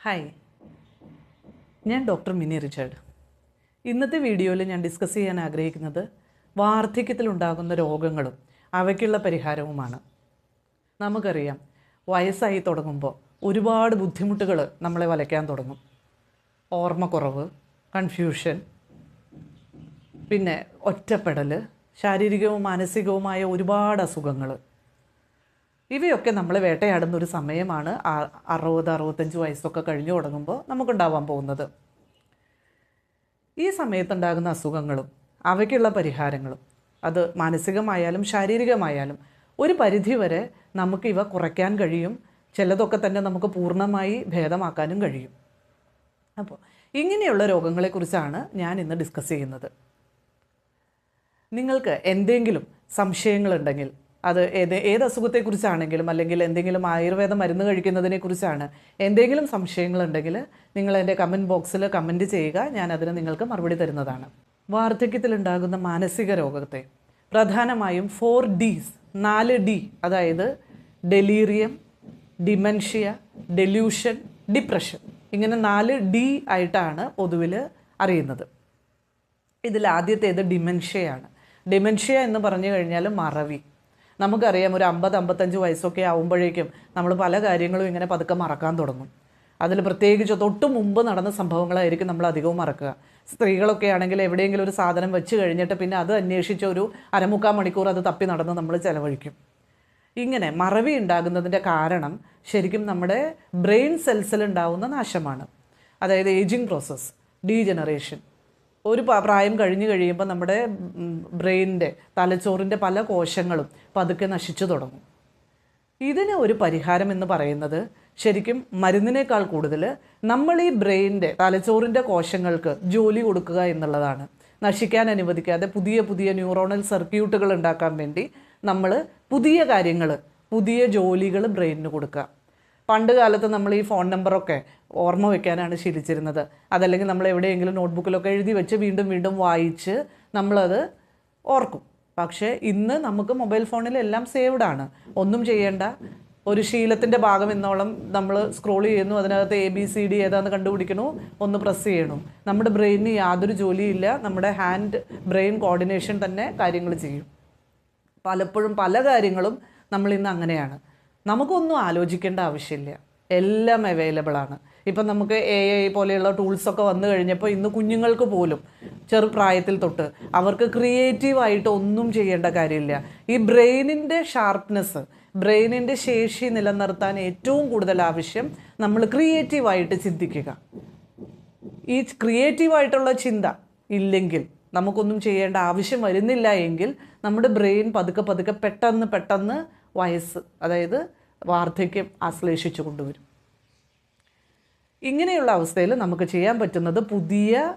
Hi ഞാൻ doctor mini Richard. ഇന്നത്തെ വീഡിയോയിൽ ഞാൻ ഡിസ്കസ് ചെയ്യാൻ ആഗ്രഹിക്കുന്നത് വാർദ്ധക്യത്തിലുണ്ടാകുന്ന രോഗങ്ങളും അവയ്ക്കുള്ള പരിഹാരവുമാണ്. നമുക്കറിയാം വയസ്സായി തുടങ്ങുമ്പോൾ ഒരുപാട് ബുദ്ധിമുട്ടുകൾ നമ്മളെ വലയ്ക്കാൻ തുടങ്ങും. ഓർമ്മക്കുറവ് കൺഫ്യൂഷൻ പിന്നെ ഒറ്റപ്പെടൽ ശാരീരികവും മാനസികവുമായ ഒരുപാട് അസുഖങ്ങൾ ഇവയൊക്കെ നമ്മൾ വേട്ടയാടുന്ന ഒരു സമയമാണ് അറുപത് അറുപത്തഞ്ച് വയസ്സൊക്കെ കഴിഞ്ഞു തുടങ്ങുമ്പോൾ നമുക്കുണ്ടാവാൻ പോകുന്നത്. ഈ സമയത്തുണ്ടാകുന്ന അസുഖങ്ങളും അവയ്ക്കുള്ള പരിഹാരങ്ങളും അത് മാനസികമായാലും ശാരീരികമായാലും ഒരു പരിധിവരെ നമുക്ക് ഇവ കുറയ്ക്കാൻ കഴിയും. ചിലതൊക്കെ തന്നെ നമുക്ക് പൂർണമായി ഭേദമാക്കാനും കഴിയും. അപ്പോൾ ഇങ്ങനെയുള്ള രോഗങ്ങളെക്കുറിച്ചാണ് ഞാൻ ഇന്ന് ഡിസ്കസ് ചെയ്യുന്നത്. നിങ്ങൾക്ക് എന്തെങ്കിലും സംശയങ്ങളുണ്ടെങ്കിൽ അത് ഏത് ഏത് അസുഖത്തെക്കുറിച്ചാണെങ്കിലും അല്ലെങ്കിൽ എന്തെങ്കിലും ആയുർവേദ മരുന്ന് കഴിക്കുന്നതിനെക്കുറിച്ചാണ് എന്തെങ്കിലും സംശയങ്ങളുണ്ടെങ്കിൽ നിങ്ങൾ എന്റെ കമന്റ് ബോക്സിൽ കമന്റ് ചെയ്യുക. ഞാൻ അതിന് നിങ്ങൾക്ക് മറുപടി തരുന്നതാണ്. വാർദ്ധക്യത്തിലുണ്ടാകുന്ന മാനസിക രോഗത്തെ പ്രധാനമായും ഫോർ ഡീസ് നാല് ഡി അതായത് ഡെലീറിയം ഡിമെൻഷ്യ ഡെല്യൂഷൻ ഡിപ്രഷൻ ഇങ്ങനെ നാല് ഡി ആയിട്ടാണ് പൊതുവിൽ അറിയുന്നത്. ഇതിൽ ആദ്യത്തേത് ഡിമെൻഷ്യയാണ് ഡിമെൻഷ്യ എന്ന് പറഞ്ഞു കഴിഞ്ഞാൽ മറവി. നമുക്കറിയാം ഒരു അമ്പത് അമ്പത്തഞ്ച് വയസ്സൊക്കെ ആവുമ്പോഴേക്കും നമ്മൾ പല കാര്യങ്ങളും ഇങ്ങനെ പതുക്കെ മറക്കാൻ തുടങ്ങും. അതിൽ പ്രത്യേകിച്ച് തൊട്ട് മുമ്പ് നടന്ന സംഭവങ്ങളായിരിക്കും നമ്മൾ അധികവും മറക്കുക. സ്ത്രീകളൊക്കെ ആണെങ്കിൽ എവിടെയെങ്കിലും ഒരു സാധനം വെച്ച് കഴിഞ്ഞിട്ട് പിന്നെ അത് അന്വേഷിച്ച ഒരു അരമുക്കാൽ മണിക്കൂർ അത് തപ്പി നടന്ന് നമ്മൾ ചിലവഴിക്കും. ഇങ്ങനെ മറവി ഉണ്ടാകുന്നതിന്റെ കാരണം ശരിക്കും നമ്മുടെ ബ്രെയിൻ സെൽസിൽ ഉണ്ടാവുന്ന നാശമാണ്. അതായത് ഏജിങ് പ്രോസസ്സ് ഡീജനറേഷൻ. ഒരു പ്രായം കഴിഞ്ഞു കഴിയുമ്പോൾ നമ്മുടെ ബ്രെയിനിന്റെ തലച്ചോറിന്റെ പല കോശങ്ങളും പതുക്കെ നശിച്ചു തുടങ്ങും. ഇതിന് ഒരു പരിഹാരം എന്ന് പറയുന്നത് ശരിക്കും മരുന്നിനേക്കാൾ കൂടുതൽ നമ്മൾ ഈ ബ്രെയിനിന്റെ തലച്ചോറിന്റെ കോശങ്ങൾക്ക് ജോലി കൊടുക്കുക എന്നുള്ളതാണ്. നശിക്കാൻ അനുവദിക്കാതെ പുതിയ പുതിയ ന്യൂറോണൽ സർക്യൂട്ടുകൾ ഉണ്ടാക്കാൻ വേണ്ടി നമ്മൾ പുതിയ കാര്യങ്ങൾ പുതിയ ജോലികൾ ബ്രെയിനിന് കൊടുക്കുക. പണ്ട് കാലത്ത് നമ്മൾ ഈ ഫോൺ നമ്പറൊക്കെ ഓർമ്മ വെക്കാനാണ് ശീലിച്ചിരുന്നത്. അതല്ലെങ്കിൽ നമ്മൾ എവിടെയെങ്കിലും നോട്ട്ബുക്കിലൊക്കെ എഴുതി വെച്ച് വീണ്ടും വീണ്ടും വായിച്ച് നമ്മളത് ഓർക്കും. പക്ഷേ ഇന്ന് നമുക്ക് മൊബൈൽ ഫോണിൽ എല്ലാം സേവ്ഡ് ആണ്. ഒന്നും ചെയ്യേണ്ട. ഒരു ശീലത്തിന്റെ ഭാഗം എന്നോളം നമ്മൾ സ്ക്രോൾ ചെയ്യുന്നു. അതിനകത്ത് എ ബി സി ഡി ഏതാന്ന് കണ്ടുപിടിക്കണു. ഒന്ന് പ്രസ് ചെയ്യണു. നമ്മുടെ ബ്രെയിനിന് യാതൊരു ജോലിയില്ല നമ്മുടെ ഹാൻഡ് ബ്രെയിൻ കോർഡിനേഷൻ തന്നെ കാര്യങ്ങൾ ചെയ്യും. പലപ്പോഴും പല കാര്യങ്ങളും നമ്മൾ ഇന്ന് അങ്ങനെയാണ്. നമുക്കൊന്നും ആലോചിക്കേണ്ട ആവശ്യമില്ല. എല്ലാം അവൈലബിൾ ആണ്. ഇപ്പം നമുക്ക് എ ഐ പോലെയുള്ള ടൂൾസൊക്കെ വന്നു കഴിഞ്ഞപ്പോൾ ഇന്ന് കുഞ്ഞുങ്ങൾക്ക് പോലും ചെറുപ്രായത്തിൽ തൊട്ട് അവർക്ക് ക്രിയേറ്റീവായിട്ട് ഒന്നും ചെയ്യേണ്ട കാര്യമില്ല. ഈ ബ്രെയിനിന്റെ ഷാർപ്നെസ് ബ്രെയിനിന്റെ ശേഷി നിലനിർത്താൻ ഏറ്റവും കൂടുതൽ ആവശ്യം നമ്മൾ ക്രിയേറ്റീവായിട്ട് ചിന്തിക്കുക. ഈ ക്രിയേറ്റീവായിട്ടുള്ള ചിന്ത ഇല്ലെങ്കിൽ നമുക്കൊന്നും ചെയ്യേണ്ട ആവശ്യം വരുന്നില്ല എങ്കിൽ നമ്മുടെ ബ്രെയിൻ പതുക്കെ പതുക്കെ പെട്ടെന്ന് പെട്ടെന്ന് വയസ്സ് അതായത് വാർദ്ധക്യം ആശ്ലേഷിച്ചു കൊണ്ടുവരും. ഇങ്ങനെയുള്ള അവസ്ഥയിൽ നമുക്ക് ചെയ്യാൻ പറ്റുന്നത് പുതിയ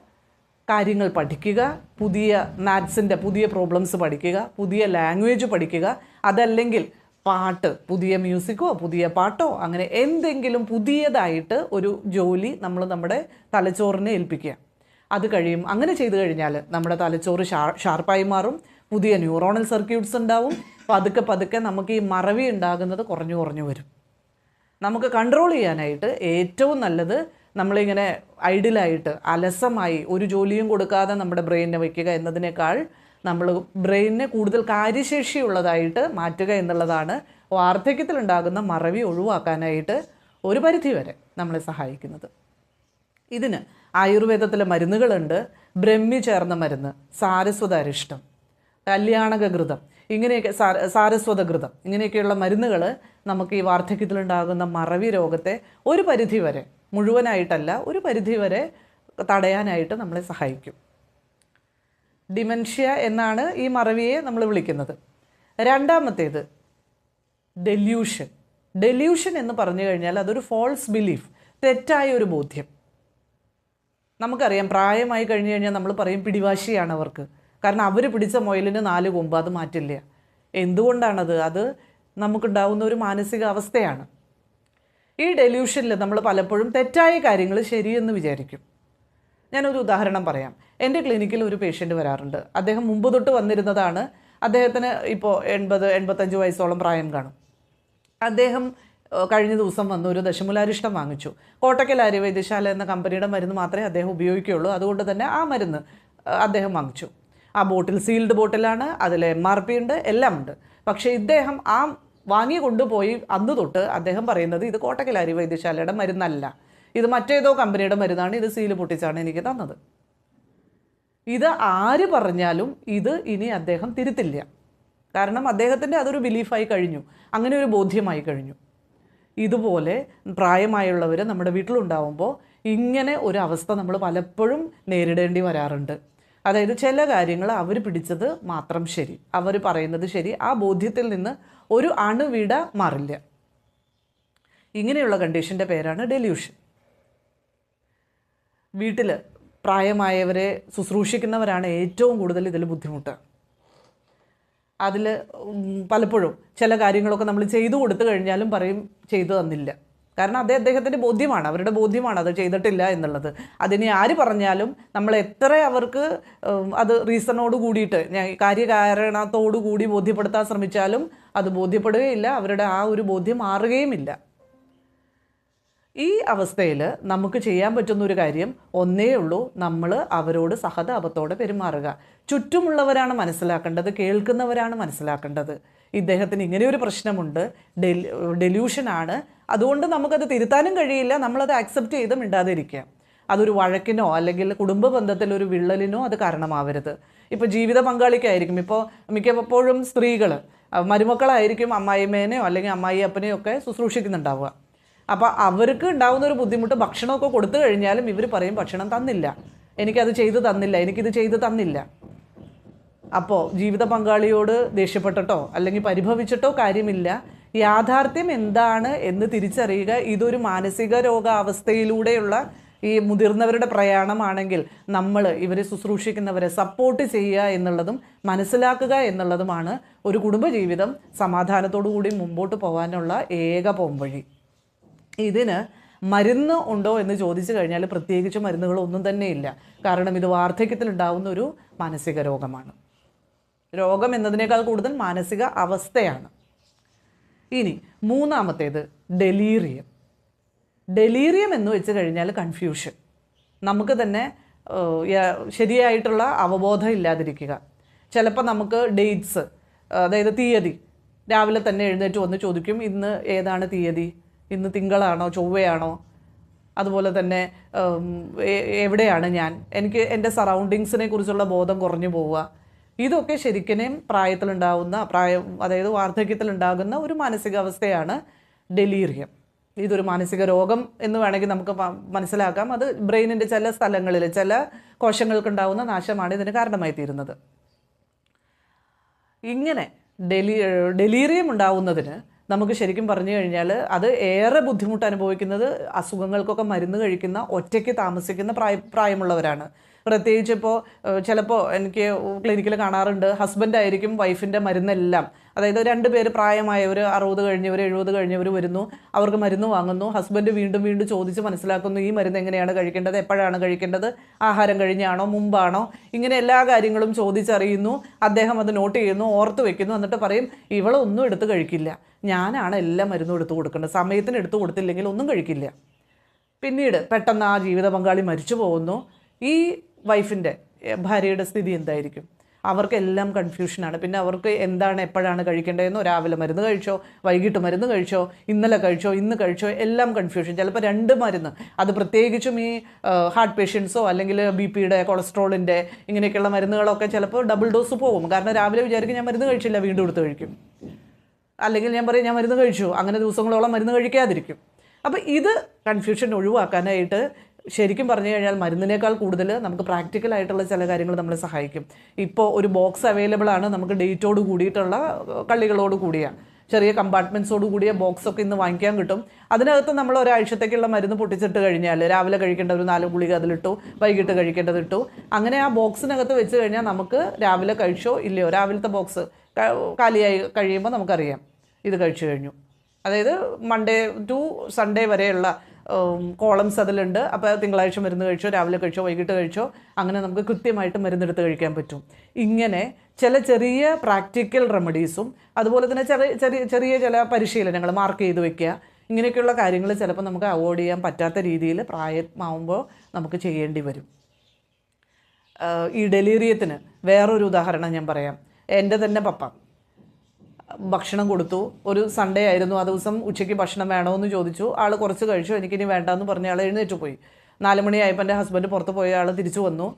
കാര്യങ്ങൾ പഠിക്കുക പുതിയ മാത്സിന്റെ പുതിയ പ്രോബ്ലംസ് പഠിക്കുക പുതിയ ലാംഗ്വേജ് പഠിക്കുക അതല്ലെങ്കിൽ പാട്ട് പുതിയ മ്യൂസിക്കോ പുതിയ പാട്ടോ അങ്ങനെ എന്തെങ്കിലും പുതിയതായിട്ട് ഒരു ജോലി നമ്മൾ നമ്മുടെ തലച്ചോറിനെ ഏൽപ്പിക്കുക. അത് കഴിയും. അങ്ങനെ ചെയ്തു കഴിഞ്ഞാൽ നമ്മുടെ തലച്ചോറ് ഷാർ ഷാർപ്പായി മാറും. പുതിയ ന്യൂറോണൽ സർക്യൂട്ട്സ് ഉണ്ടാവും. പതുക്കെ പതുക്കെ നമുക്ക് ഈ മറവി ഉണ്ടാകുന്നത് കുറഞ്ഞു കുറഞ്ഞു വരും. നമുക്ക് കൺട്രോൾ ചെയ്യാനായിട്ട് ഏറ്റവും നല്ലത് നമ്മളിങ്ങനെ ഐഡിലായിട്ട് അലസമായി ഒരു ജോലിയും കൊടുക്കാതെ നമ്മുടെ ബ്രെയിനിനെ വയ്ക്കുക എന്നതിനേക്കാൾ നമ്മൾ ബ്രെയിനിനെ കൂടുതൽ കാര്യശേഷിയുള്ളതായിട്ട് മാറ്റുക എന്നുള്ളതാണ് വാർദ്ധക്യത്തിലുണ്ടാകുന്ന മറവി ഒഴിവാക്കാനായിട്ട് ഒരു പരിധി വരെ നമ്മളെ സഹായിക്കുന്നത്. ഇതിന് ആയുർവേദത്തിലെ മരുന്നുകളുണ്ട്. ബ്രഹ്മി ചേർന്ന മരുന്ന് സാരസ്വത അരിഷ്ടം കല്യാണകഘൃതം ഇങ്ങനെയൊക്കെ സാര സാരസ്വതഘൃതം ഇങ്ങനെയൊക്കെയുള്ള മരുന്നുകൾ നമുക്ക് ഈ വാർദ്ധക്യത്തിലുണ്ടാകുന്ന മറവി രോഗത്തെ ഒരു പരിധി വരെ മുഴുവനായിട്ടല്ല ഒരു പരിധി വരെ തടയാനായിട്ട് നമ്മളെ സഹായിക്കും. ഡിമെൻഷ്യ എന്നാണ് ഈ മറവിയെ നമ്മൾ വിളിക്കുന്നത്. രണ്ടാമത്തേത് ഡെല്യൂഷൻ. ഡെല്യൂഷൻ എന്ന് പറഞ്ഞു കഴിഞ്ഞാൽ അതൊരു ഫോൾസ് ബിലീഫ് തെറ്റായ ഒരു ബോധ്യം. നമുക്കറിയാം പ്രായമായി കഴിഞ്ഞു കഴിഞ്ഞാൽ നമ്മൾ പറയും പിടിവാശിയാണ് അവർക്ക്. കാരണം അവർ പിടിച്ച മുയലിന് നാല് കൊമ്പ് അത് മാറ്റില്ല. എന്തുകൊണ്ടാണത്? അത് നമുക്കുണ്ടാവുന്ന ഒരു മാനസികാവസ്ഥയാണ് ഈ ഡെല്യൂഷനിൽ നമ്മൾ പലപ്പോഴും തെറ്റായ കാര്യങ്ങൾ ശരിയെന്ന് വിചാരിക്കും. ഞാനൊരു ഉദാഹരണം പറയാം. എന്റെ ക്ലിനിക്കിൽ ഒരു പേഷ്യന്റ് വരാറുണ്ട്. അദ്ദേഹം മുമ്പ് തൊട്ട് വന്നിരുന്നതാണ്. അദ്ദേഹത്തിന് ഇപ്പോൾ എൺപത് എൺപത്തഞ്ച് വയസ്സോളം പ്രായം കാണും. അദ്ദേഹം കഴിഞ്ഞ ദിവസം വന്ന് ഒരു ദശമുലാരിഷ്ടം വാങ്ങിച്ചു. കോട്ടക്കൽ ആര്യവൈദ്യശാല എന്ന കമ്പനിയുടെ മരുന്ന് മാത്രമേ അദ്ദേഹം ഉപയോഗിക്കുകയുള്ളൂ. അതുകൊണ്ട് തന്നെ ആ മരുന്ന് അദ്ദേഹം വാങ്ങിച്ചു. ആ ബോട്ടിൽ സീൽഡ് ബോട്ടിലാണ് അതിൽ എം ആർ പി ഉണ്ട് എല്ലാം ഉണ്ട്. പക്ഷേ ഇദ്ദേഹം ആ വാങ്ങി കൊണ്ടുപോയി അന്ന് തൊട്ട് അദ്ദേഹം പറയുന്നത് ഇത് കോട്ടക്കൽ ആര്യവൈദ്യശാലയുടെ മരുന്നല്ല. ഇത് മറ്റേതോ കമ്പനിയുടെ മരുന്നാണ് ഇത് സീൽ പൊട്ടിച്ചാണ് എനിക്ക് തന്നത്. ഇത് ആര് പറഞ്ഞാലും ഇത് ഇനി അദ്ദേഹം തിരുത്തില്ല. കാരണം അദ്ദേഹത്തിന്റെ അതൊരു ബിലീഫായി കഴിഞ്ഞു. അങ്ങനെ ഒരു ബോധ്യമായി കഴിഞ്ഞു. ഇതുപോലെ പ്രായമായുള്ളവർ നമ്മുടെ വീട്ടിലുണ്ടാവുമ്പോൾ ഇങ്ങനെ ഒരു അവസ്ഥ നമ്മൾ പലപ്പോഴും നേരിടേണ്ടി വരാറുണ്ട്. അതായത് ചില കാര്യങ്ങൾ അവർ പിടിച്ചത് മാത്രം ശരി. അവർ പറയുന്നത് ശരി. ആ ബോധ്യത്തിൽ നിന്ന് ഒരു അണുവിട മാറില്ല. ഇങ്ങനെയുള്ള കണ്ടീഷന്റെ പേരാണ് ഡെല്യൂഷൻ വീട്ടിൽ പ്രായമായവരെ ശുശ്രൂഷിക്കുന്നവരാണ് ഏറ്റവും കൂടുതൽ ഇതിൽ ബുദ്ധിമുട്ട്. അതിൽ പലപ്പോഴും ചില കാര്യങ്ങളൊക്കെ നമ്മൾ ചെയ്തു കൊടുത്തു കഴിഞ്ഞാലും പറയും ചെയ്തു തന്നില്ല. കാരണം അത് അദ്ദേഹത്തിന്റെ ബോധ്യമാണ്. അവരുടെ ബോധ്യമാണ് അത് ചെയ്തിട്ടില്ല എന്നുള്ളത്. അതിനെ ആര് പറഞ്ഞാലും നമ്മൾ എത്ര അവർക്ക് അത് റീസണോട് കൂടിയിട്ട് കാര്യകാരണത്തോടു കൂടി ബോധ്യപ്പെടുത്താൻ ശ്രമിച്ചാലും അത് ബോധ്യപ്പെടുകയില്ല. അവരുടെ ആ ഒരു ബോധ്യം മാറുകയുമില്ല. ഈ അവസ്ഥയിൽ നമുക്ക് ചെയ്യാൻ പറ്റുന്ന ഒരു കാര്യം ഒന്നേ ഉള്ളൂ നമ്മൾ അവരോട് സഹതാപത്തോടെ പെരുമാറുക. ചുറ്റുമുള്ളവരാണ് മനസ്സിലാക്കേണ്ടത് കേൾക്കുന്നവരാണ് മനസ്സിലാക്കേണ്ടത്. ഇദ്ദേഹത്തിന് ഇങ്ങനെ ഒരു പ്രശ്നമുണ്ട്. ഡെൽ ഡെല്യൂഷനാണ് അതുകൊണ്ട് നമുക്കത് തിരുത്താനും കഴിയില്ല. നമ്മളത് അക്സെപ്റ്റ് ചെയ്ത് മിണ്ടാതിരിക്കുക അതൊരു വഴക്കിനോ അല്ലെങ്കിൽ കുടുംബ ബന്ധത്തിൽ ഒരു വിള്ളലിനോ അത് കാരണമാവരുത്. ഇപ്പോൾ ജീവിത പങ്കാളിക്കായിരിക്കും. ഇപ്പോൾ മിക്കപ്പോഴും സ്ത്രീകൾ മരുമക്കളായിരിക്കും അമ്മായിമ്മേനെയോ അല്ലെങ്കിൽ അമ്മായി അപ്പനെയോ ഒക്കെ ശുശ്രൂഷിക്കുന്നുണ്ടാവുക. അപ്പോൾ അവർക്ക് ഉണ്ടാകുന്ന ഒരു ബുദ്ധിമുട്ട് ഭക്ഷണമൊക്കെ കൊടുത്തു കഴിഞ്ഞാലും ഇവർ പറയും ഭക്ഷണം തന്നില്ല. എനിക്കത് ചെയ്തു തന്നില്ല. എനിക്കിത് ചെയ്തു തന്നില്ല. അപ്പോൾ ജീവിത പങ്കാളിയോട് ദേഷ്യപ്പെട്ടിട്ടോ അല്ലെങ്കിൽ പരിഭവിച്ചിട്ടോ കാര്യമില്ല. യാഥാർത്ഥ്യം എന്താണ് എന്ന് തിരിച്ചറിയുക ഇതൊരു മാനസിക രോഗാവസ്ഥയിലൂടെയുള്ള ഈ മുതിർന്നവരുടെ പ്രയാണമാണെങ്കിൽ നമ്മൾ ഇവരെ ശുശ്രൂഷിക്കുന്നവരെ സപ്പോർട്ട് ചെയ്യുക എന്നുള്ളതും മനസ്സിലാക്കുക എന്നുള്ളതുമാണ് ഒരു കുടുംബജീവിതം സമാധാനത്തോടു കൂടി മുമ്പോട്ട് പോകാനുള്ള ഏക പോംവഴി. ഇതിന് മരുന്ന് ഉണ്ടോ എന്ന് ചോദിച്ചു കഴിഞ്ഞാൽ പ്രത്യേകിച്ച് മരുന്നുകളൊന്നും ഇല്ല കാരണം ഇത് വാർദ്ധക്യത്തിലുണ്ടാവുന്ന ഒരു മാനസിക രോഗമാണ്. രോഗം എന്നതിനേക്കാൾ കൂടുതൽ മാനസിക അവസ്ഥയാണ്. ഇനി മൂന്നാമത്തേത് ഡെലീറിയം. ഡെലീറിയം എന്ന് വെച്ച് കഴിഞ്ഞാൽ കൺഫ്യൂഷൻ. നമുക്ക് തന്നെ ശരിയായിട്ടുള്ള അവബോധം ഇല്ലാതിരിക്കുക. ചിലപ്പോൾ നമുക്ക് ഡേറ്റ്സ് അതായത് തീയതി രാവിലെ തന്നെ എഴുന്നേറ്റ് വന്ന് ചോദിക്കും ഇന്ന് ഏതാണ് തീയതി? ഇന്ന് തിങ്കളാണോ? ചൊവ്വയാണോ? അതുപോലെ തന്നെ എവിടെയാണ് ഞാൻ? എനിക്ക് എന്റെ സറൗണ്ടിങ്സിനെ കുറിച്ചുള്ള ബോധം കുറഞ്ഞു പോവുക. ഇതൊക്കെ ശരിക്കും പ്രായത്തിലുണ്ടാവുന്ന പ്രായം അതായത് വാർദ്ധക്യത്തിലുണ്ടാകുന്ന ഒരു മാനസികാവസ്ഥയാണ് ഡെലീറിയം. ഇതൊരു മാനസിക രോഗം എന്ന് വേണമെങ്കിൽ നമുക്ക് മനസ്സിലാക്കാം. അത് ബ്രെയിനിന്റെ ചില സ്ഥലങ്ങളിൽ ചില കോശങ്ങൾക്കുണ്ടാവുന്ന നാശമാണ് ഇതിന് കാരണമായി തീരുന്നത്. ഇങ്ങനെ ഡെലി ഡെലീറിയം ഉണ്ടാവുന്നതിന് നമുക്ക് ശരിക്കും പറഞ്ഞു കഴിഞ്ഞാൽ അത് ഏറെ ബുദ്ധിമുട്ട് അനുഭവിക്കുന്നത് അസുഖങ്ങൾക്കൊക്കെ മരുന്ന് കഴിക്കുന്ന ഒറ്റയ്ക്ക് താമസിക്കുന്ന പ്രായ പ്രായമുള്ളവരാണ്. പ്രത്യേകിച്ച് ഇപ്പോൾ ചിലപ്പോൾ എനിക്ക് ക്ലിനിക്കിൽ കാണാറുണ്ട്. ഹസ്ബൻഡ് ആയിരിക്കും വൈഫിന്റെ മരുന്നെല്ലാം. അതായത് രണ്ട് പേര് പ്രായമായവർ അറുപത് കഴിഞ്ഞവർ എഴുപത് കഴിഞ്ഞവർ വരുന്നു. അവർക്ക് മരുന്ന് വാങ്ങുന്നു. ഹസ്ബൻഡ് വീണ്ടും വീണ്ടും ചോദിച്ച് മനസ്സിലാക്കുന്നു ഈ മരുന്ന് എങ്ങനെയാണ് കഴിക്കേണ്ടത്? എപ്പോഴാണ് കഴിക്കേണ്ടത്? ആഹാരം കഴിഞ്ഞാണോ? മുമ്പാണോ? ഇങ്ങനെ എല്ലാ കാര്യങ്ങളും ചോദിച്ചറിയുന്നു. അദ്ദേഹം അത് നോട്ട് ചെയ്യുന്നു ഓർത്ത് വെക്കുന്നു. എന്നിട്ട് പറയും ഇവളൊന്നും എടുത്ത് കഴിക്കില്ല. ഞാനാണ് എല്ലാ മരുന്നും എടുത്തു കൊടുക്കേണ്ടത്. സമയത്തിന് എടുത്തു കൊടുത്തില്ലെങ്കിൽ ഒന്നും കഴിക്കില്ല. പിന്നീട് പെട്ടെന്ന് ആ ജീവിത പങ്കാളി മരിച്ചു പോകുന്നു. ഈ വൈഫിന്റെ ഭാര്യയുടെ സ്ഥിതി എന്തായിരിക്കും? അവർക്കെല്ലാം കൺഫ്യൂഷനാണ്. പിന്നെ അവർക്ക് എന്താണ് എപ്പോഴാണ് കഴിക്കേണ്ടതെന്നോ? രാവിലെ മരുന്ന് കഴിച്ചോ? വൈകിട്ട് മരുന്ന് കഴിച്ചോ? ഇന്നലെ കഴിച്ചോ? ഇന്ന് കഴിച്ചോ? എല്ലാം കൺഫ്യൂഷൻ. ചിലപ്പോൾ രണ്ട് മരുന്ന്. അത് പ്രത്യേകിച്ചും ഈ ഹാർട്ട് പേഷ്യൻസോ അല്ലെങ്കിൽ ബി പിയുടെ കൊളസ്ട്രോളിന്റെ ഇങ്ങനെയൊക്കെയുള്ള മരുന്നുകളൊക്കെ ചിലപ്പോൾ ഡബിൾ ഡോസ് പോകും. കാരണം രാവിലെ വിചാരിക്കും ഞാൻ മരുന്ന് കഴിച്ചില്ല വീണ്ടും എടുത്ത് കഴിക്കും. അല്ലെങ്കിൽ ഞാൻ പറയും ഞാൻ മരുന്ന് കഴിച്ചു. അങ്ങനെ ദിവസങ്ങളോളം മരുന്ന് കഴിക്കാതിരിക്കും. അപ്പോൾ ഇത് കൺഫ്യൂഷൻ ഒഴിവാക്കാനായിട്ട് ശരിക്കും പറഞ്ഞു കഴിഞ്ഞാൽ മരുന്നിനേക്കാൾ കൂടുതൽ നമുക്ക് പ്രാക്ടിക്കൽ ആയിട്ടുള്ള ചില കാര്യങ്ങൾ നമ്മളെ സഹായിക്കും. ഇപ്പോൾ ഒരു ബോക്സ് അവൈലബിൾ ആണ്. നമുക്ക് ഡേറ്റോട് കൂടിയിട്ടുള്ള കള്ളികളോട് കൂടിയ ചെറിയ കമ്പാർട്ട്മെന്റ്സോട് കൂടിയ ബോക്സ് ഒക്കെ ഇന്ന് വാങ്ങിക്കാൻ കിട്ടും. അതിനകത്ത് നമ്മൾ ഒരാഴ്ചത്തേക്കുള്ള മരുന്ന് പൊട്ടിച്ചിട്ട് കഴിഞ്ഞാൽ രാവിലെ കഴിക്കേണ്ട ഒരു നാല് ഗുളിക അതിലിട്ടു വൈകിട്ട് കഴിക്കേണ്ടത് ഇട്ടു അങ്ങനെ ആ ബോക്സിനകത്ത് വെച്ച് കഴിഞ്ഞാൽ നമുക്ക് രാവിലെ കഴിച്ചോ ഇല്ലയോ രാവിലത്തെ ബോക്സ് കാലിയായി കഴിയുമ്പോൾ നമുക്കറിയാം. ഇത് കഴിച്ചു കഴിഞ്ഞു. അതായത് മൺഡേ ടു സൺഡേ വരെയുള്ള കോളംസ് അതിലുണ്ട്. അപ്പോൾ തിങ്കളാഴ്ച മരുന്ന് കഴിച്ചോ രാവിലെ കഴിച്ചോ വൈകിട്ട് കഴിച്ചോ അങ്ങനെ നമുക്ക് കൃത്യമായിട്ട് മരുന്നെടുത്ത് കഴിക്കാൻ പറ്റും. ഇങ്ങനെ ചില ചെറിയ പ്രാക്ടിക്കൽ റെമഡീസും അതുപോലെ തന്നെ ചെറിയ ചെറിയ ചെറിയ ചില പരിശീലനങ്ങൾ മാർക്ക് ചെയ്ത് വെക്കുക. ഇങ്ങനെയൊക്കെയുള്ള കാര്യങ്ങൾ ചിലപ്പോൾ നമുക്ക് അവോയ്ഡ് ചെയ്യാൻ പറ്റാത്ത രീതിയിൽ പ്രായമാവുമ്പോൾ നമുക്ക് ചെയ്യേണ്ടി വരും. ഈ ഡെലീറിയത്തിന് വേറൊരു ഉദാഹരണം ഞാൻ പറയാം. എന്റെ തന്നെ പപ്പ. ഭക്ഷണം കൊടുത്തു. ഒരു സൺഡേ ആയിരുന്നു. ആ ദിവസം ഉച്ചയ്ക്ക് ഭക്ഷണം വേണമെന്ന് ചോദിച്ചു. ആൾ കുറച്ച് കഴിച്ചു. എനിക്കിനി വേണ്ടെന്ന് പറഞ്ഞ ആൾ എഴുന്നേറ്റ് പോയി. നാല് മണിയായപ്പോൾ എന്റെ ഹസ്ബൻഡ് പുറത്ത് പോയ. ആൾ തിരിച്ചു വന്നു.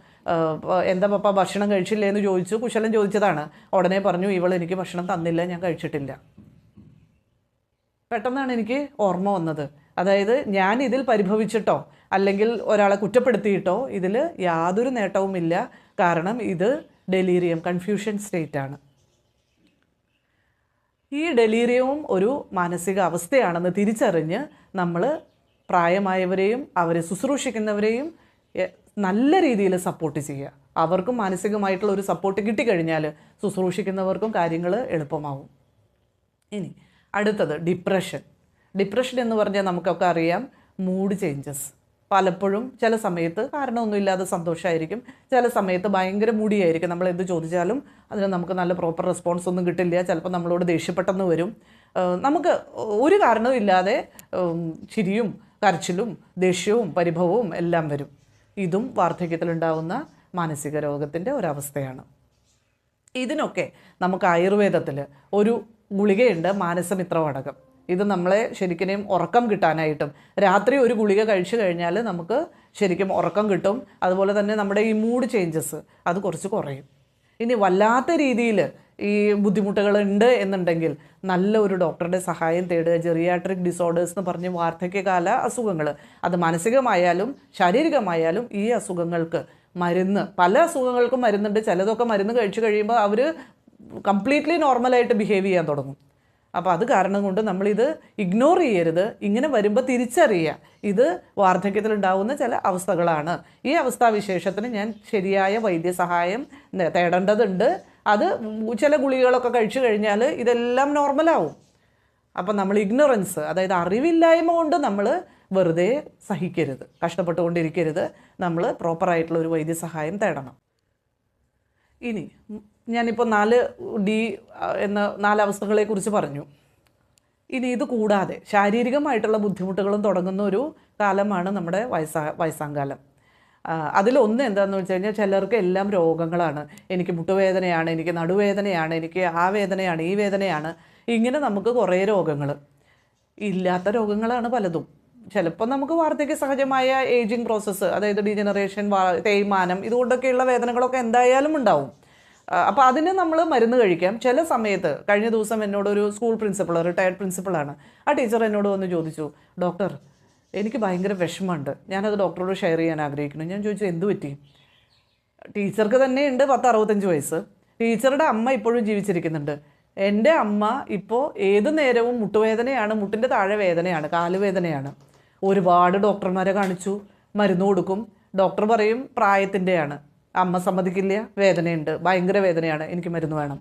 എന്താ പപ്പ ഭക്ഷണം കഴിച്ചില്ലേ എന്ന് ചോദിച്ചു. കുശലം ചോദിച്ചതാണ്. ഉടനെ പറഞ്ഞു ഇവൾ എനിക്ക് ഭക്ഷണം തന്നില്ല. ഞാൻ കഴിച്ചിട്ടില്ല. പെട്ടെന്നാണ് എനിക്ക് ഓർമ്മ വന്നത്. അതായത് ഞാൻ ഇതിൽ പരിഭവിച്ചിട്ടോ അല്ലെങ്കിൽ ഒരാളെ കുറ്റപ്പെടുത്തിയിട്ടോ ഇതിൽ യാതൊരു നേട്ടവുമില്ല. കാരണം ഇത് ഡെലീറിയം കൺഫ്യൂഷൻ സ്റ്റേറ്റ് ആണ്. ഈ ഡെലീറിയവും ഒരു മാനസിക അവസ്ഥയാണെന്ന് തിരിച്ചറിഞ്ഞ് നമ്മൾ പ്രായമായവരെയും അവരെ ശുശ്രൂഷിക്കുന്നവരെയും നല്ല രീതിയിൽ സപ്പോർട്ട് ചെയ്യുക. അവർക്കും മാനസികമായിട്ടുള്ള ഒരു സപ്പോർട്ട് കിട്ടിക്കഴിഞ്ഞാൽ ശുശ്രൂഷിക്കുന്നവർക്കും കാര്യങ്ങൾ എളുപ്പമാവും. ഇനി അടുത്തത് ഡിപ്രഷൻ. ഡിപ്രഷൻ എന്ന് പറഞ്ഞാൽ നമുക്കൊക്കെ അറിയാം മൂഡ് ചേഞ്ചസ് പലപ്പോഴും ചില സമയത്ത് കാരണമൊന്നുമില്ലാതെ സന്തോഷമായിരിക്കും ചില സമയത്ത് ഭയങ്കര മൂടിയായിരിക്കും. നമ്മൾ എന്ത് ചോദിച്ചാലും അതിന് നമുക്ക് നല്ല പ്രോപ്പർ റെസ്പോൺസ് ഒന്നും കിട്ടില്ല. ചിലപ്പോൾ നമ്മളോട് ദേഷ്യപ്പെട്ടെന്ന് വരും. നമുക്ക് ഒരു കാരണവും ഇല്ലാതെ ചിരിയും കരച്ചിലും ദേഷ്യവും പരിഭവവും എല്ലാം വരും. ഇതും വാർദ്ധക്യത്തിലുണ്ടാവുന്ന മാനസിക രോഗത്തിന്റെ ഒരവസ്ഥയാണ്. ഇതിനൊക്കെ നമുക്ക് ആയുർവേദത്തിൽ ഒരു ഗുളികയുണ്ട് മാനസമിത്ര വടകം. ഇത് നമ്മളെ ശരിക്കും ഉറക്കം കിട്ടാനായിട്ടും. രാത്രി ഒരു ഗുളിക കഴിച്ചു കഴിഞ്ഞാൽ നമുക്ക് ശരിക്കും ഉറക്കം കിട്ടും. അതുപോലെ തന്നെ നമ്മുടെ ഈ മൂഡ് ചേഞ്ചസ് അത് കുറച്ച് കുറയും. ഇനി വല്ലാത്ത രീതിയിൽ ഈ ബുദ്ധിമുട്ടുകൾ ഉണ്ട് എന്നുണ്ടെങ്കിൽ നല്ല ഒരു ഡോക്ടറുടെ സഹായം തേടുക ജെറിയാട്രിക് ഡിസോർഡേഴ്സ് എന്ന് പറഞ്ഞ് വാർദ്ധക്യകാല അസുഖങ്ങൾ അത് മാനസികമായാലും ശാരീരികമായാലും ഈ അസുഖങ്ങൾക്ക് മരുന്ന് പല അസുഖങ്ങൾക്കും മരുന്നുണ്ട്. ചിലതൊക്കെ മരുന്ന് കഴിച്ചു കഴിയുമ്പോൾ അവർ കംപ്ലീറ്റ്ലി നോർമലായിട്ട് ബിഹേവ് ചെയ്യാൻ തുടങ്ങും. അപ്പോൾ അത് കാരണം കൊണ്ട് നമ്മളിത് ഇഗ്നോർ ചെയ്യരുത്. ഇങ്ങനെ വരുമ്പോൾ തിരിച്ചറിയുക. ഇത് വാർദ്ധക്യത്തിലുണ്ടാവുന്ന ചില അവസ്ഥകളാണ്. ഈ അവസ്ഥാവിശേഷത്തിന് ഞാൻ ശരിയായ വൈദ്യസഹായം തേടേണ്ടതുണ്ട്. അത് ചില ഗുളികകളൊക്കെ കഴിച്ചു കഴിഞ്ഞാൽ ഇതെല്ലാം നോർമലാവും അപ്പം നമ്മൾ ഇഗ്നോറൻസ് അതായത് അറിവില്ലായ്മ കൊണ്ട് നമ്മൾ വെറുതെ സഹിക്കരുത്. കഷ്ടപ്പെട്ടുകൊണ്ടിരിക്കരുത്. നമ്മൾ പ്രോപ്പറായിട്ടുള്ള ഒരു വൈദ്യസഹായം തേടണം. ഇനി ഞാനിപ്പോൾ നാല് ഡി എന്ന നാല് അവസ്ഥകളെക്കുറിച്ച് പറഞ്ഞു. ഇനി ഇത് കൂടാതെ ശാരീരികമായിട്ടുള്ള ബുദ്ധിമുട്ടുകളും തുടങ്ങുന്ന ഒരു കാലമാണ് നമ്മുടെ വയസ്സാ വയസ്സാങ്കാലം. അതിലൊന്ന് എന്താണെന്ന് വെച്ച് കഴിഞ്ഞാൽ ചിലർക്ക് എല്ലാം രോഗങ്ങളാണ്. എനിക്ക് മുട്ടുവേദനയാണ് എനിക്ക് നടുവേദനയാണ് എനിക്ക് ആ വേദനയാണ് ഈ വേദനയാണ്. ഇങ്ങനെ നമുക്ക് കുറേ രോഗങ്ങൾ ഇല്ലാത്ത രോഗങ്ങളാണ് പലതും. ചിലപ്പോൾ നമുക്ക് വാർദ്ധക്യ സഹജമായ ഏജിങ് പ്രോസസ്സ് അതായത് ഡീജനറേഷൻ തേയ്മാനം ഇതുകൊണ്ടൊക്കെയുള്ള വേദനകളൊക്കെ എന്തായാലും ഉണ്ടാവും. അപ്പോൾ അതിന് നമ്മൾ മരുന്ന് കഴിക്കാം. ചില സമയത്ത് കഴിഞ്ഞ ദിവസം എന്നോടൊരു സ്കൂൾ പ്രിൻസിപ്പൾ റിട്ടയർഡ് പ്രിൻസിപ്പളാണ് ആ ടീച്ചർ എന്നോട് വന്ന് ചോദിച്ചു ഡോക്ടർ എനിക്ക് ഭയങ്കര വിഷമമുണ്ട്. ഞാനത് ഡോക്ടറോട് ഷെയർ ചെയ്യാൻ ആഗ്രഹിക്കുന്നു. ഞാൻ ചോദിച്ചു എന്ത് പറ്റി? ടീച്ചർക്ക് തന്നെ ഉണ്ട് പത്ത് അറുപത്തഞ്ച് വയസ്സ്. ടീച്ചറുടെ അമ്മ ഇപ്പോഴും ജീവിച്ചിരിക്കുന്നുണ്ട്. എന്റെ അമ്മ ഇപ്പോൾ ഏത് നേരവും മുട്ടുവേദനയാണ് മുട്ടിന്റെ താഴെ വേദനയാണ് കാലുവേദനയാണ്. ഒരുപാട് ഡോക്ടർമാരെ കാണിച്ചു മരുന്ന് കൊടുക്കും. ഡോക്ടർ പറയും പ്രായത്തിന്റെയാണ്. അമ്മ സമ്മതിക്കില്ല വേദനയുണ്ട് ഭയങ്കര വേദനയാണ് എനിക്ക് മരുന്ന് വേണം.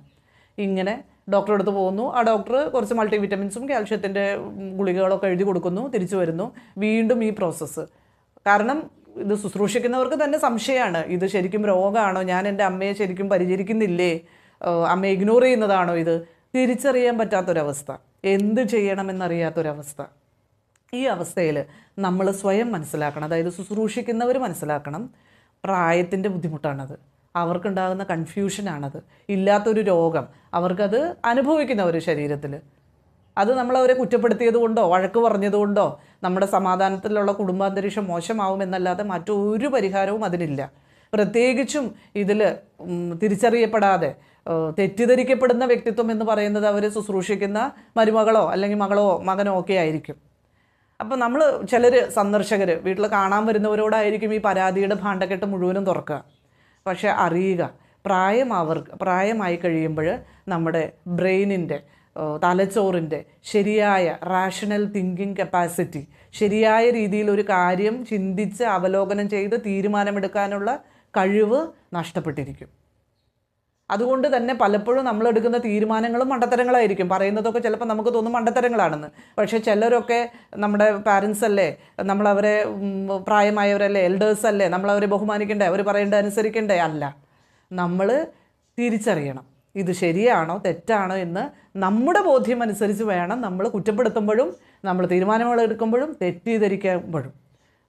ഇങ്ങനെ ഡോക്ടറെ അടുത്ത് പോകുന്നു. ആ ഡോക്ടർ കുറച്ച് മൾട്ടി വിറ്റമിൻസും കാൽഷ്യത്തിന്റെ ഗുളികകളൊക്കെ എഴുതി കൊടുക്കുന്നു തിരിച്ചു വരുന്നു. വീണ്ടും ഈ പ്രോസസ്സ് കാരണം ഇത് ശുശ്രൂഷിക്കുന്നവർക്ക് തന്നെ സംശയമാണ്. ഇത് ശരിക്കും രോഗമാണോ ഞാൻ എന്റെ അമ്മയെ ശരിക്കും പരിചരിക്കുന്നില്ലേ? അമ്മ ഇഗ്നോർ ചെയ്യുന്നതാണോ ഇത്? തിരിച്ചറിയാൻ പറ്റാത്തൊരവസ്ഥ. എന്ത് ചെയ്യണമെന്നറിയാത്തൊരവസ്ഥ. ഈ അവസ്ഥയിൽ നമ്മൾ സ്വയം മനസ്സിലാക്കണം. അതായത് ശുശ്രൂഷിക്കുന്നവർ മനസ്സിലാക്കണം. പ്രായത്തിന്റെ ബുദ്ധിമുട്ടാണത്. അവർക്കുണ്ടാകുന്ന കൺഫ്യൂഷനാണത്. ഇല്ലാത്തൊരു രോഗം. അവർക്കത് അനുഭവിക്കുന്ന ഒരു ശരീരത്തിൽ അത് നമ്മളവരെ കുറ്റപ്പെടുത്തിയത് കൊണ്ടോ വഴക്ക് പറഞ്ഞതുകൊണ്ടോ നമ്മുടെ സമാധാനത്തിലുള്ള കുടുംബാന്തരീക്ഷം മോശമാവുമെന്നല്ലാതെ മറ്റൊരു പരിഹാരവും അതിനില്ല പ്രത്യേകിച്ചും ഇതിൽ തിരിച്ചറിയപ്പെടാതെ തെറ്റിദ്ധരിക്കപ്പെടുന്ന വ്യക്തിത്വം എന്ന് പറയുന്നത് അവർ ശുശ്രൂഷിക്കുന്ന മരുമകളോ അല്ലെങ്കിൽ മകളോ മകനോ ഒക്കെ ആയിരിക്കും. അപ്പോൾ നമ്മൾ ചിലർ സന്ദർശകർ വീട്ടിൽ കാണാൻ വരുന്നവരോടായിരിക്കും ഈ പരാതിയുടെ ഭാണ്ഡക്കെട്ട് മുഴുവനും തുറക്കുക. പക്ഷേ അറിയുക പ്രായം അവർക്ക് പ്രായമായി കഴിയുമ്പോൾ നമ്മുടെ ബ്രെയിനിന്റെ തലച്ചോറിന്റെ ശരിയായ റാഷണൽ തിങ്കിങ് കപ്പാസിറ്റി ശരിയായ രീതിയിൽ ഒരു കാര്യം ചിന്തിച്ച് അവലോകനം ചെയ്ത് തീരുമാനമെടുക്കാനുള്ള കഴിവ് നഷ്ടപ്പെട്ടിരിക്കും. അതുകൊണ്ട് തന്നെ പലപ്പോഴും നമ്മൾ എടുക്കുന്ന തീരുമാനങ്ങളും മണ്ടത്തരങ്ങളായിരിക്കും. പറയുന്നതൊക്കെ ചിലപ്പോൾ നമുക്ക് തോന്നും മണ്ടത്തരങ്ങളാണെന്ന്. പക്ഷേ ചിലരൊക്കെ നമ്മുടെ പാരൻസ് അല്ലേ നമ്മളവരെ പ്രായമായവരല്ലേ എൽഡേഴ്സ് അല്ലേ നമ്മളവരെ ബഹുമാനിക്കണ്ടേ അവർ പറയേണ്ടത് അനുസരിക്കണ്ടേ? അല്ല. നമ്മൾ തിരിച്ചറിയണം. ഇത് ശരിയാണോ തെറ്റാണോ എന്ന് നമ്മുടെ ബോധ്യം അനുസരിച്ച് വേണം നമ്മൾ കുറ്റപ്പെടുത്തുമ്പോഴും നമ്മൾ തീരുമാനങ്ങൾ എടുക്കുമ്പോഴും തെറ്റിദ്ധരിക്കുമ്പോഴും.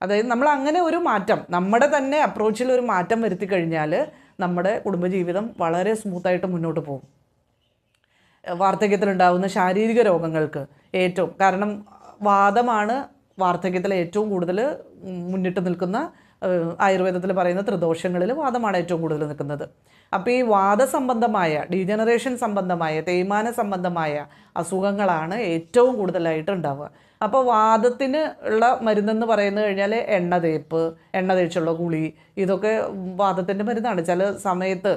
അതായത് നമ്മൾ അങ്ങനെ ഒരു മാറ്റം നമ്മുടെ തന്നെ അപ്രോച്ചിൽ ഒരു മാറ്റം വരുത്തി കഴിഞ്ഞാൽ നമ്മുടെ കുടുംബജീവിതം വളരെ സ്മൂത്തായിട്ട് മുന്നോട്ട് പോകും. വാർദ്ധക്യത്തിലുണ്ടാകുന്ന ശാരീരിക രോഗങ്ങൾക്ക് ഏറ്റവും കാരണം വാദമാണ് വാർദ്ധക്യത്തിൽ ഏറ്റവും കൂടുതൽ മുന്നിട്ട് നിൽക്കുന്ന ആയുർവേദത്തിൽ പറയുന്ന ത്രിദോഷങ്ങളിൽ വാദമാണ് ഏറ്റവും കൂടുതൽ നിൽക്കുന്നത്. അപ്പോൾ ഈ വാദസംബന്ധമായ ഡീജനറേഷൻ സംബന്ധമായ തേയ്മാന സംബന്ധമായ അസുഖങ്ങളാണ് ഏറ്റവും കൂടുതലായിട്ട് ഉണ്ടാവുക. അപ്പോൾ വാദത്തിന് ഉള്ള മരുന്നെന്ന് പറയുന്നത് കഴിഞ്ഞാൽ എണ്ണ തേപ്പ് എണ്ണ തേച്ചുള്ള കുളി ഇതൊക്കെ വാദത്തിന്റെ മരുന്നാണ്. ചില സമയത്ത്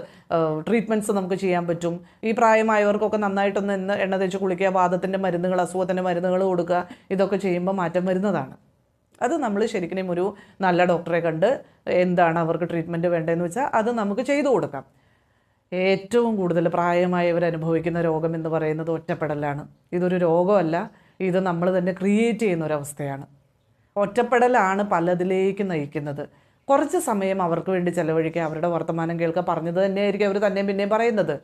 ട്രീറ്റ്മെന്റ്സ് നമുക്ക് ചെയ്യാൻ പറ്റും. ഈ പ്രായമായവർക്കൊക്കെ നന്നായിട്ടൊന്ന് എണ്ണ തേച്ച് കുളിക്കുക വാദത്തിന്റെ മരുന്നുകൾ അസുഖത്തിന്റെ മരുന്നുകൾ കൊടുക്കുക ഇതൊക്കെ ചെയ്യുമ്പോൾ മാറ്റം വരുന്നതാണ്. അത് നമ്മൾ ശരിക്കും ഒരു നല്ല ഡോക്ടറെ കണ്ട് എന്താണ് അവർക്ക് ട്രീറ്റ്മെന്റ് വേണ്ടതെന്ന് വെച്ചാൽ അത് നമുക്ക് ചെയ്തു കൊടുക്കാം. ഏറ്റവും കൂടുതൽ പ്രായമായവർ അനുഭവിക്കുന്ന രോഗം എന്ന് പറയുന്നത് ഒറ്റപ്പെടലാണ്. ഇതൊരു രോഗമല്ല ഇത് നമ്മൾ തന്നെ ക്രിയേറ്റ് ചെയ്യുന്ന ഒരവസ്ഥയാണ് ഒറ്റപ്പെടലാണ് പലതിലേക്ക് നയിക്കുന്നത്. കുറച്ച് സമയം അവർക്ക് വേണ്ടി ചെലവഴിക്കുക അവരുടെ വർത്തമാനം കേൾക്കുക പറഞ്ഞത് തന്നെയായിരിക്കും അവർ തന്നെയും പിന്നെയും പറയുന്നത്.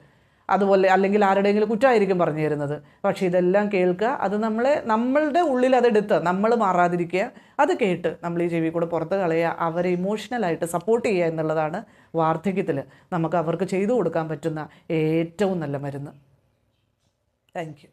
അതുപോലെ അല്ലെങ്കിൽ ആരുടെയെങ്കിലും കുറ്റമായിരിക്കും പറഞ്ഞു തരുന്നത് പക്ഷേ ഇതെല്ലാം കേൾക്കുക അത് നമ്മളെ നമ്മളുടെ ഉള്ളിൽ അതെടുത്ത് നമ്മൾ മാറാതിരിക്കുക അത് കേട്ട് നമ്മൾ ഈ ചെവി കൂടെ പുറത്ത് കളയുക അവരെ ഇമോഷണലായിട്ട് സപ്പോർട്ട് ചെയ്യുക എന്നുള്ളതാണ് വാർദ്ധക്യത്തിൽ നമുക്ക് അവർക്ക് ചെയ്തു കൊടുക്കാൻ പറ്റുന്ന ഏറ്റവും നല്ല മരുന്ന്. താങ്ക്